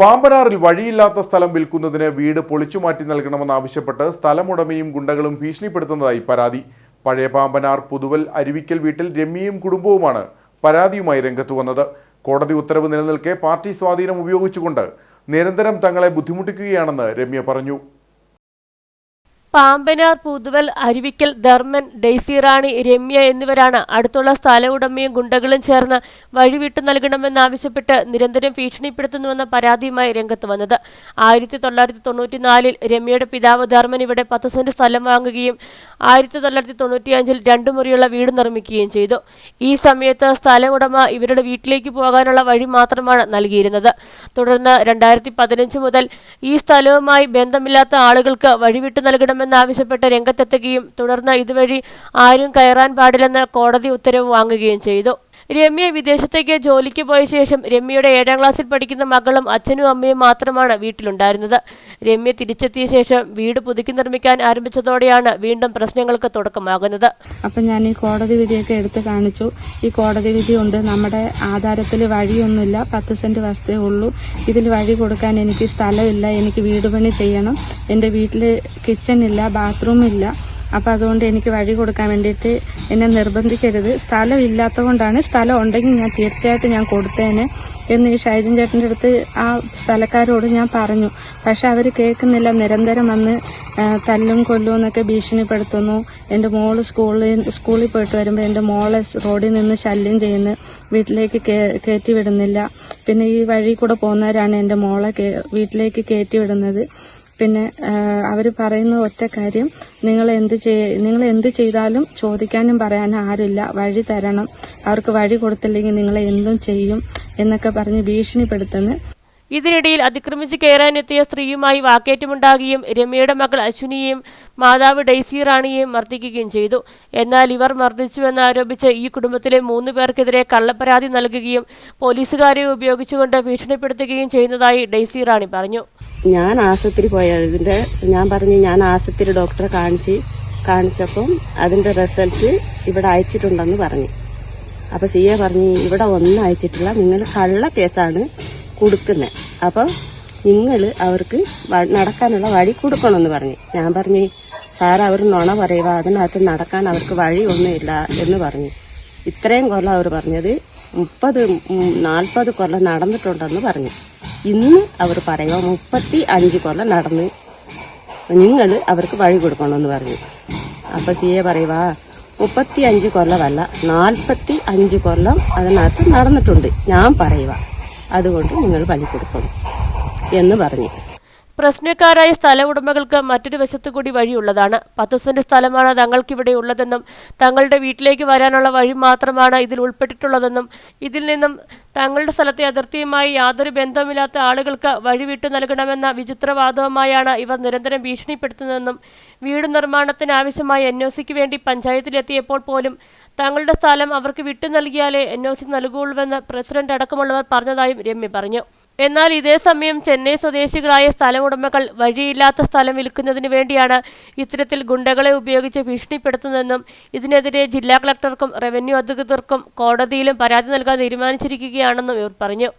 പാമ്പനാറിൽ വഴിയില്ലാത്ത സ്ഥലം വിൽക്കുന്നതിന് വീട് പൊളിച്ചുമാറ്റി നൽകണമെന്നാവശ്യപ്പെട്ട് സ്ഥലമുടമയും ഗുണ്ടകളും ഭീഷണിപ്പെടുത്തുന്നതായി പരാതി. പഴയ പാമ്പനാർ പുതുവൽ അരുവിക്കൽ വീട്ടിൽ രമ്യയും കുടുംബവുമാണ് പരാതിയുമായി രംഗത്തു വന്നത്. കോടതി ഉത്തരവ് നിലനിൽക്കെ പാർട്ടി സ്വാധീനം ഉപയോഗിച്ചുകൊണ്ട് നിരന്തരം തങ്ങളെ ബുദ്ധിമുട്ടിക്കുകയാണെന്ന് രമ്യ പറഞ്ഞു. പാമ്പനാർ പുതുവൽ അരുവിക്കൽ ധർമ്മൻ ഡെയ്സി റാണി രമ്യ എന്നിവരാണ് അടുത്തുള്ള സ്ഥല ഉടമയും ഗുണ്ടകളും ചേർന്ന് വഴിവിട്ടു നൽകണമെന്നാവശ്യപ്പെട്ട് നിരന്തരം ഭീഷണിപ്പെടുത്തുന്നുവെന്ന പരാതിയുമായി രംഗത്ത് വന്നത്. ആയിരത്തി തൊള്ളായിരത്തി തൊണ്ണൂറ്റിനാലിൽ രമ്യയുടെ പിതാവ് ധർമ്മൻ ഇവിടെ പത്ത് സെന്റ് സ്ഥലം വാങ്ങുകയും ആയിരത്തി തൊള്ളായിരത്തി തൊണ്ണൂറ്റിയഞ്ചിൽ രണ്ടു മുറിയുള്ള വീട് നിർമ്മിക്കുകയും ചെയ്തു. ഈ സമയത്ത് സ്ഥല ഉടമ ഇവരുടെ വീട്ടിലേക്ക് പോകാനുള്ള വഴി മാത്രമാണ് നൽകിയിരുന്നത്. തുടർന്ന് രണ്ടായിരത്തി പതിനഞ്ച് മുതൽ ഈ സ്ഥലവുമായി ബന്ധമില്ലാത്ത ആളുകൾക്ക് വഴിവിട്ടു നൽകണമെന്നാവശ്യപ്പെട്ട് രംഗത്തെത്തുകയും തുടർന്ന് ഇതുവഴി ആരും കയറാൻ പാടില്ലെന്ന് കോടതി ഉത്തരവ് വാങ്ങുകയും ചെയ്തു. രമ്യ വിദേശത്തേക്ക് ജോലിക്ക് പോയ ശേഷം രമ്യയുടെ ഏഴാം ക്ലാസ്സിൽ പഠിക്കുന്ന മകളും അച്ഛനും അമ്മയും മാത്രമാണ് വീട്ടിലുണ്ടായിരുന്നത്. രമ്യ തിരിച്ചെത്തിയ ശേഷം വീട് പുതുക്കി നിർമ്മിക്കാൻ ആരംഭിച്ചതോടെയാണ് വീണ്ടും പ്രശ്നങ്ങൾക്ക് തുടക്കമാകുന്നത്. അപ്പം ഞാൻ ഈ കോടതി വിധിയൊക്കെ എടുത്ത് കാണിച്ചു. ഈ കോടതി വിധി ഉണ്ട് നമ്മുടെ ആധാരത്തിൽ വഴിയൊന്നുമില്ല. പത്ത് സെന്റ് വസ്തുവേ ഉള്ളൂ. ഇതിൽ വഴി കൊടുക്കാൻ എനിക്ക് സ്ഥലമില്ല. എനിക്ക് വീട് പണി ചെയ്യണം. എന്റെ വീട്ടിൽ കിച്ചൺ ഇല്ല ബാത്റൂം ഇല്ല. അപ്പം അതുകൊണ്ട് എനിക്ക് വഴി കൊടുക്കാൻ വേണ്ടിയിട്ട് എന്നെ നിർബന്ധിക്കരുത്. സ്ഥലം ഇല്ലാത്തത് കൊണ്ടാണ് സ്ഥലം ഉണ്ടെങ്കിൽ ഞാൻ തീർച്ചയായിട്ടും ഞാൻ കൊടുത്തേനെ എന്ന് ഈ ഷൈജൻ ചേട്ടന്റെ അടുത്ത് ആ സ്ഥലക്കാരോട് ഞാൻ പറഞ്ഞു. പക്ഷെ അവർ കേൾക്കുന്നില്ല. നിരന്തരം വന്ന് തല്ലും കൊല്ലും എന്നൊക്കെ ഭീഷണിപ്പെടുത്തുന്നു. എന്റെ മോൾ സ്കൂളിൽ സ്കൂളിൽ പോയിട്ട് വരുമ്പോൾ എന്റെ മോളെ റോഡിൽ നിന്ന് ശല്യം ചെയ്യുന്ന. വീട്ടിലേക്ക് കയറ്റി വിടുന്നില്ല. പിന്നെ ഈ വഴി കൂടെ പോകുന്നവരാണ് എന്റെ മോളെ വീട്ടിലേക്ക് കയറ്റി വിടുന്നത്. പിന്നെ അവർ പറയുന്ന ഒറ്റ കാര്യം നിങ്ങൾ എന്ത് ചെയ്യ നിങ്ങൾ എന്ത് ചെയ്താലും ചോദിക്കാനും പറയാനും ആരില്ല. വഴി തരണം. അവർക്ക് വഴി കൊടുത്തില്ലെങ്കിൽ നിങ്ങൾ എന്തും ചെയ്യും എന്നൊക്കെ പറഞ്ഞ് ഭീഷണിപ്പെടുത്തുന്നു. ഇതിനിടയിൽ അതിക്രമിച്ച് കയറാനെത്തിയ സ്ത്രീയുമായി വാക്കേറ്റമുണ്ടാകുകയും രമ്യയുടെ മകൾ അശ്വിനിയെയും മാതാവ് ഡെയ്സി റാണിയെയും മർദ്ദിക്കുകയും ചെയ്തു. എന്നാൽ ഇവർ മർദ്ദിച്ചുവെന്ന് ആരോപിച്ച് ഈ കുടുംബത്തിലെ മൂന്ന് പേർക്കെതിരെ കള്ളപ്പരാതി നൽകുകയും പോലീസുകാരെ ഉപയോഗിച്ചുകൊണ്ട് ഭീഷണിപ്പെടുത്തുകയും ചെയ്യുന്നതായി ഡെയ്സി റാണി പറഞ്ഞു. ഞാൻ ആശുപത്രി പോയത് ഇതിന്റെ ഞാൻ പറഞ്ഞു ഞാൻ ആശുപത്രി ഡോക്ടറെ കാണിച്ച് കാണിച്ചപ്പം അതിന്റെ റിസൾട്ട് ഇവിടെ അയച്ചിട്ടുണ്ടെന്ന് പറഞ്ഞു. അപ്പൊ സി എ പറഞ്ഞു ഇവിടെ ഒന്നും അയച്ചിട്ടില്ല. നിങ്ങൾ കള്ള കേസാണ് കൊടുക്കുന്നത് അപ്പോൾ നിങ്ങൾ അവർക്ക് നടക്കാനുള്ള വഴി കൊടുക്കണമെന്ന് പറഞ്ഞു. ഞാൻ പറഞ്ഞു സാർ അവർ നുണ പറയുക. അതിനകത്ത് നടക്കാൻ അവർക്ക് വഴി ഒന്നുമില്ല എന്ന് പറഞ്ഞു. ഇത്രയും കൊല്ലം അവർ പറഞ്ഞത് മുപ്പത് നാൽപ്പത് കൊല്ലം നടന്നിട്ടുണ്ടെന്ന് പറഞ്ഞു. ഇന്ന് അവർ പറയുക മുപ്പത്തി അഞ്ച് കൊല്ലം നടന്ന് നിങ്ങൾ അവർക്ക് വഴി കൊടുക്കണമെന്ന് പറഞ്ഞു. അപ്പോൾ സി എ പറയുക മുപ്പത്തി അഞ്ച് കൊല്ലമല്ല നാൽപ്പത്തി അഞ്ച് കൊല്ലം അതിനകത്ത് നടന്നിട്ടുണ്ട്. ഞാൻ പറയുക അതുകൊണ്ട് നിങ്ങൾ വഴി കൊടുക്കണം എന്ന് പറഞ്ഞു. പ്രശ്നക്കാരായ സ്ഥല ഉടമകൾക്ക് മറ്റൊരു വശത്തുകൂടി വഴിയുള്ളതാണ്. പത്ത് സെന്റ് സ്ഥലമാണ് തങ്ങൾക്കിവിടെ ഉള്ളതെന്നും തങ്ങളുടെ വീട്ടിലേക്ക് വരാനുള്ള വഴി മാത്രമാണ് ഇതിൽ ഉൾപ്പെട്ടിട്ടുള്ളതെന്നും ഇതിൽ നിന്നും തങ്ങളുടെ സ്ഥലത്തെ അതിർത്തിയുമായി യാതൊരു ബന്ധവുമില്ലാത്ത ആളുകൾക്ക് വഴി വിട്ടു നൽകണമെന്ന വിചിത്രവാദവുമായാണ് ഇവർ നിരന്തരം ഭീഷണിപ്പെടുത്തുന്നതെന്നും വീട് നിർമ്മാണത്തിന് ആവശ്യമായ എൻ ഒ സിക്ക് വേണ്ടി പഞ്ചായത്തിലെത്തിയപ്പോൾ പോലും തങ്ങളുടെ സ്ഥലം അവർക്ക് വിട്ടു നൽകിയാലേ എൻ ഒ സി നൽകുകയുള്ളൂവെന്ന് പ്രസിഡന്റ് അടക്കമുള്ളവർ പറഞ്ഞതായും രമ്യ പറഞ്ഞു. എന്നാൽ ഇതേ സമയം ചെന്നൈ സ്വദേശികളായ സ്ഥലമുടമകൾ വഴിയില്ലാത്ത സ്ഥലം വിൽക്കുന്നതിന് വേണ്ടിയാണ് ഇത്തരത്തിൽ ഗുണ്ടകളെ ഉപയോഗിച്ച് ഭീഷണിപ്പെടുത്തുന്നതെന്നും ഇതിനെതിരെ ജില്ലാ കളക്ടർക്കും റവന്യൂ അധികൃതർക്കും കോടതിയിലും പരാതി നൽകാൻ തീരുമാനിച്ചിരിക്കുകയാണെന്നും ഇവർ പറഞ്ഞു.